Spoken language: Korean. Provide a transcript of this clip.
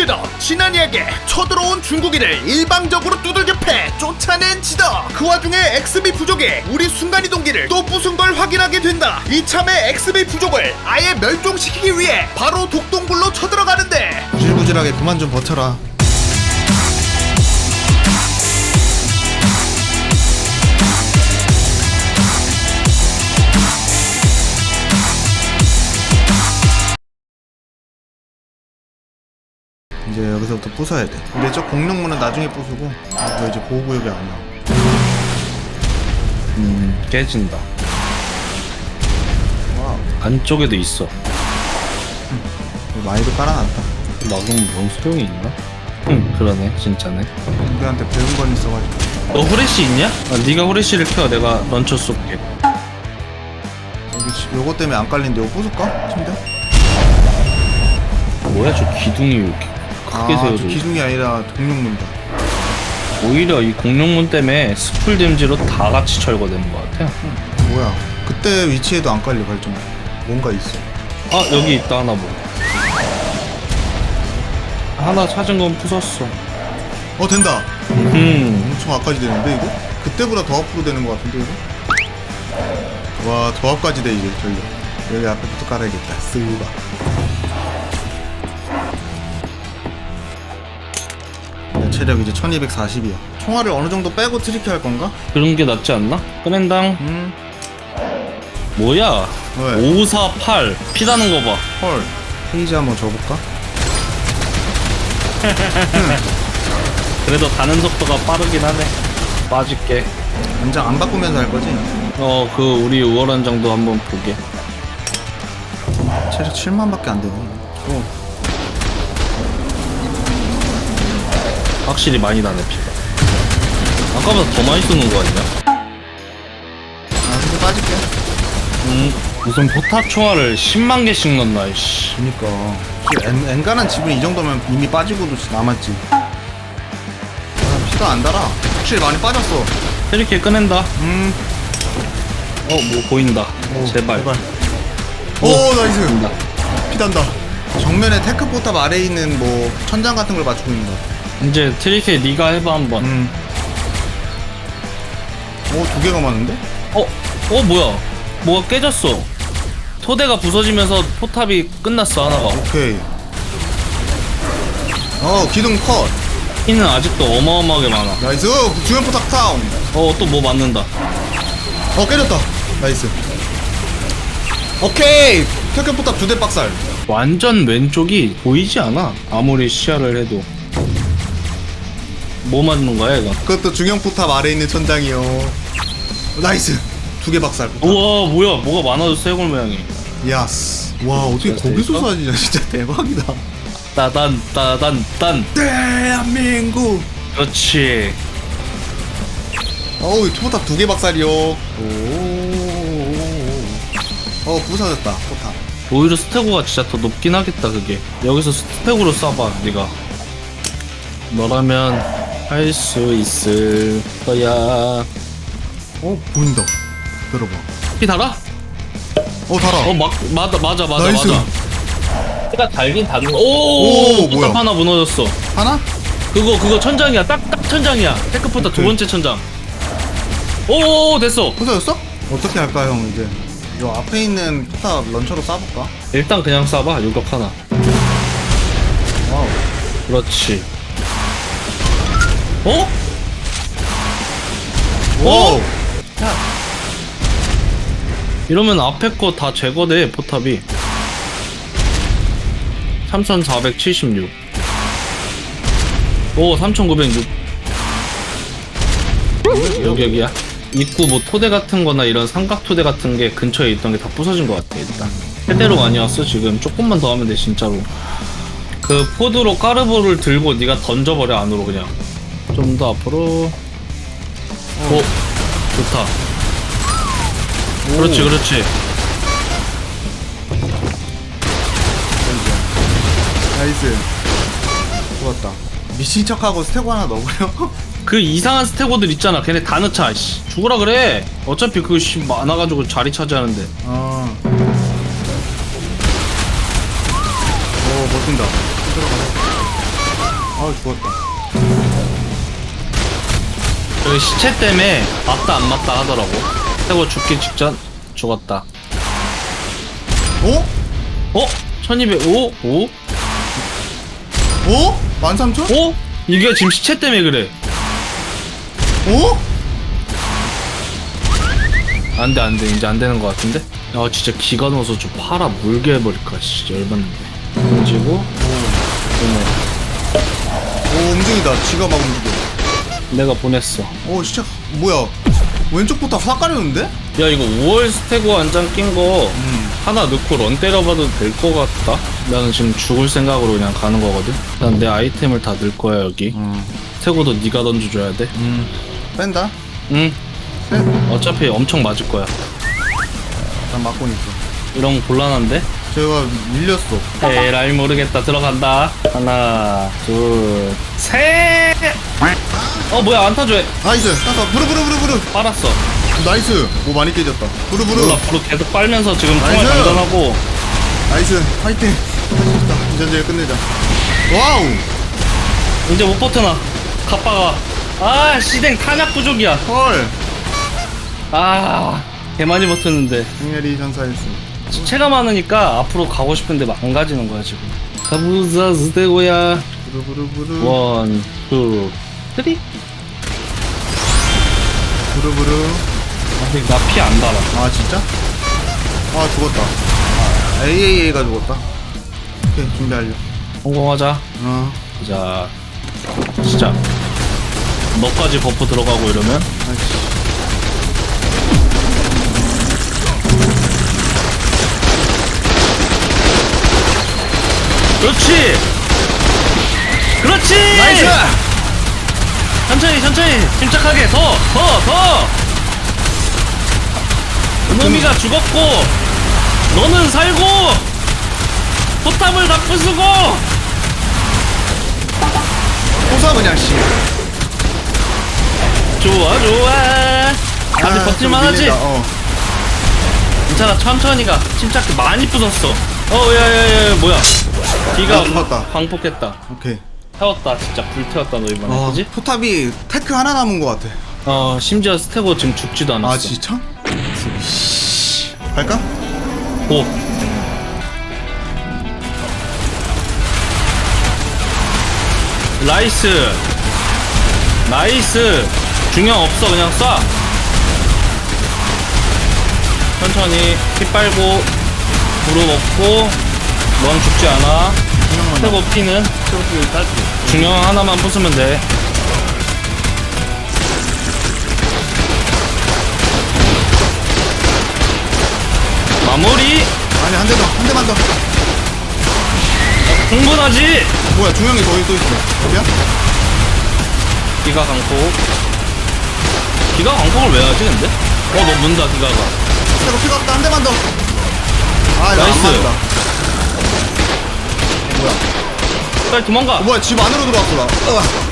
독재다 진한이에게 쳐들어온 중국인을 일방적으로 두들겨 패 쫓아낸 지다 그 와중에 XB 부족이 우리 순간이동기를 또 부순 걸 확인하게 된다. 이참에 XB 부족을 아예 멸종시키기 위해 바로 독동굴로 쳐들어가는데. 구질구질하게 그만 좀 버텨라 이제 여기서부터 부숴야 돼 근데 저 공룡문은 나중에 부수고 이거 이제 보호구역이 아니야 음, 깨진다. 와우 안쪽에도 있어. 이거 많이도 깔아놨다 막으면 뭔 소용이 있나? 응, 그러네, 진짜네. 우리한테 배운 건 있어가지고 너 후레쉬 있냐? 아, 네가 후레쉬를 켜, 내가 런처 쏠게. 여기 지- 요거 때문에 안 깔린데 이거 부술까? 침대? 뭐야, 저 기둥이 왜 이렇게 크게 아, 저? 있어? 기둥이 아니라 공룡문이다 오히려 이 공룡문 때문에 스풀 댐지로 다 같이 철거되는 것 같아. 뭐야 그때 위치에도 안 깔려 발전기 뭔가 있어 아, 여기 있다, 하나 뭐. 하나 찾은 건 부쉈어. 어 된다 음, 엄청 앞까지 되는데 이거? 그때보다 더 앞으로 되는 것 같은데 이거? 와 더 앞까지 돼 이제 전력 여기 앞에부터 깔아야겠다 쓰우가 체력 이제 1240이야 총알을 어느 정도 빼고 트리키 할 건가? 그런 게 낫지 않나? 끄맨당. 음 뭐야? 왜? 548. 피 나는 거 봐. 헐 페이지 한번 줘볼까? 그래도 가는 속도가 빠르긴 하네. 빠질게. 연장 안 바꾸면서 할 거지? 어, 그 우리 우월한 정도 한번 보게. 체력 7만밖에 안 되네 어. 확실히 많이 나네 피가. 아까보다 더 많이 쏘는 거 아니야? 아 근데 빠질게 음, 무슨 포탑 총알을 10만 개씩 넣나 이씨. 그니까 엔, 엔간한 집은 이 정도면 이미 빠지고도 남았지 아, 피가 안 달아 확실히 많이 빠졌어 이렇게 꺼낸다. 음 어, 뭐 보인다. 제발. 오 나이스 보인다. 피 단다 정면에 테크 포탑 아래에 있는 뭐 천장 같은 걸 맞추고 있는 거 같아 이제 트리케 네가 해봐 한번. 음. 오 두 개가 많은데? 어, 어 뭐야? 뭐가 깨졌어. 토대가 부서지면서 포탑이 끝났어 하나가. 오케이 어 기둥 컷 피는 아직도 어마어마하게 많아. 나이스 주연 포탑 다운 어, 또 뭐 맞는다. 어 깨졌다 나이스 오케이 테크 포탑 두 대 빡살 완전 왼쪽이 보이지 않아. 아무리 시야를 해도. 뭐 맞는 거야, 이거? 그것도 중형 포탑 아래에 있는 천장이요 나이스 두 개 박살 우와, 뭐야? 뭐가 많아도 쇠골 모양이. 야스 와 어떻게 거기서 대박? 사지냐 진짜 대박이다 따단, 따단, 딴. 대한민국 그렇지. 어우 포탑 두 개 박살이요 오 어 부서졌다 포탑 오히려 스테고가 진짜 더 높긴 하겠다, 그게. 여기서 스테고로 쏴봐, 네가 너라면 할 수 있을 거야. 어 보인다 들어봐 피 달아? 어 달아 어, 막, 맞아, 맞아, 맞아, 나이스. 맞아. 피가 달긴 달고. 오, 오, 뭐야. 포탑 하나 무너졌어. 하나? 그거 그거 천장이야 딱 딱 천장이야 테크포타 두 오케이. 번째 천장 오 됐어 부서졌어? 어떻게 할까 형 이제 요 앞에 있는 포탑 런처로 쏴볼까? 일단 그냥 쏴봐 요격 하나 와우 그렇지 어? 오! 이러면 앞에 거 다 제거돼 포탑이. 3476 오 3906 여기 여기야. 입구 뭐 토대 같은 거나 이런 삼각 토대 같은 게 근처에 있던 게 다 부서진 것 같아 일단. 세대로 아니었어 지금. 조금만 더 하면 돼 진짜로. 그 포드로 까르보를 들고 네가 던져버려 안으로 그냥 좀 더 앞으로. 오 좋다. 그렇지 그렇지. 나이스. 좋았다. 미친 척하고 스테고 하나 넣어버려? 그 이상한 스테고들 있잖아. 걔네 다 넣자 씨. 죽으라 그래. 어차피 그거 씨 많아가지고 자리 차지하는데. 어. 오 멋진다. 들어가자 아 죽었다 여기 시체 때문에 맞다 안 맞다 하더라고. 태고 죽기 직전 죽었다. 어? 어? 1200, 오? 오? 어? 13,000? 오? 이게 지금 시체 때문에 그래. 어? 안 돼, 안 돼. 이제 안 되는 것 같은데? 야, 진짜 기가 넣어서 좀 팔아 물게 해버릴까. 진짜 열받는데. 던지고, 어머, 오 움직이다 지가 막 움직여 내가 보냈어. 오 진짜 뭐야 왼쪽부터 싹 가려는데? 야, 이거 5월 스테고 안장 낀거 음. 하나 넣고 런 때려봐도 될 것 같다? 나는 지금 죽을 생각으로 그냥 가는 거거든? 난 내 아이템을 다 넣을 거야, 여기. 음. 스테고도 네가 던져줘야 돼. 음. 뺀다 응. 셋. 어차피 엄청 맞을 거야. 난 맞고 있어 이런 거 곤란한데? 제가 밀렸어. 에라이 모르겠다. 들어간다. 하나 둘 셋! 어 뭐야 안 타줘. 나이스. 땄어 부르 부르 부르 부르. 빨았어. 나이스. 오 많이 깨졌다. 부르 부르. 몰라 앞으로 계속 빨면서 지금 총알 나이스. 장전하고. 나이스. 파이팅. 있다. 이제 이제 끝내자. 와우. 이제 못 버텨나 갑바가. 아 시댕 탄약 부족이야. 헐. 아 개많이 버텼는데. 행렬이 전사했 어 체가 많으니까 앞으로 가고 싶은데 안 가지는 거야 지금. 가부자 스테고야. 부르부르부르. 원, 투, 쓰리? 부르부르. 아직 나피 안 달아. 아 진짜? 아 죽었다. 아, AAA가 죽었다. 오케이 준비 완료 성공하자. 어. 자 시작. 너까지 버프 들어가고 이러면? 아이씨 그렇지. 그렇지. 나이스. 천천히 천천히. 침착하게. 더 더 더. 그놈이가 죽었고 너는 살고 포탑을 다 부수고. 호사 그냥 씨. 좋아 좋아. 아직 아, 버틸만 좀 하지? 밀린다, 어. 괜찮아. 천천히 가. 침착해. 많이 부쉈어 어 야 야 야 뭐야? 뒤가 아, 죽었다. 광폭했다. 오케이. 태웠다. 진짜 불태웠다 너 이번에. 어, 그지? 포탑이 테크 하나 남은 것 같아. 어 심지어 스테고 지금 죽지도 않았어. 아 진짜? 씨. 갈까? 오 나이스. 나이스. 중형 없어. 그냥 쏴. 천천히. 피 빨고 부르 먹고 넌 죽지 않아. 스테고 피는 중형 하나만 부수면 돼. 마무리. 아니 한대더한 대만 더. 충분하지? 뭐야 중형이 거기 또 있어. 어디야? 기가 강폭. 기가 강폭을 왜 하지 근데? 어너 문다 기가가. 새로 피가 없다 한 대만 더 아, 이거 안 나이스. 맞다. 뭐야? 빨리 도망가 어, 뭐야, 집 안으로 들어왔구나. 어.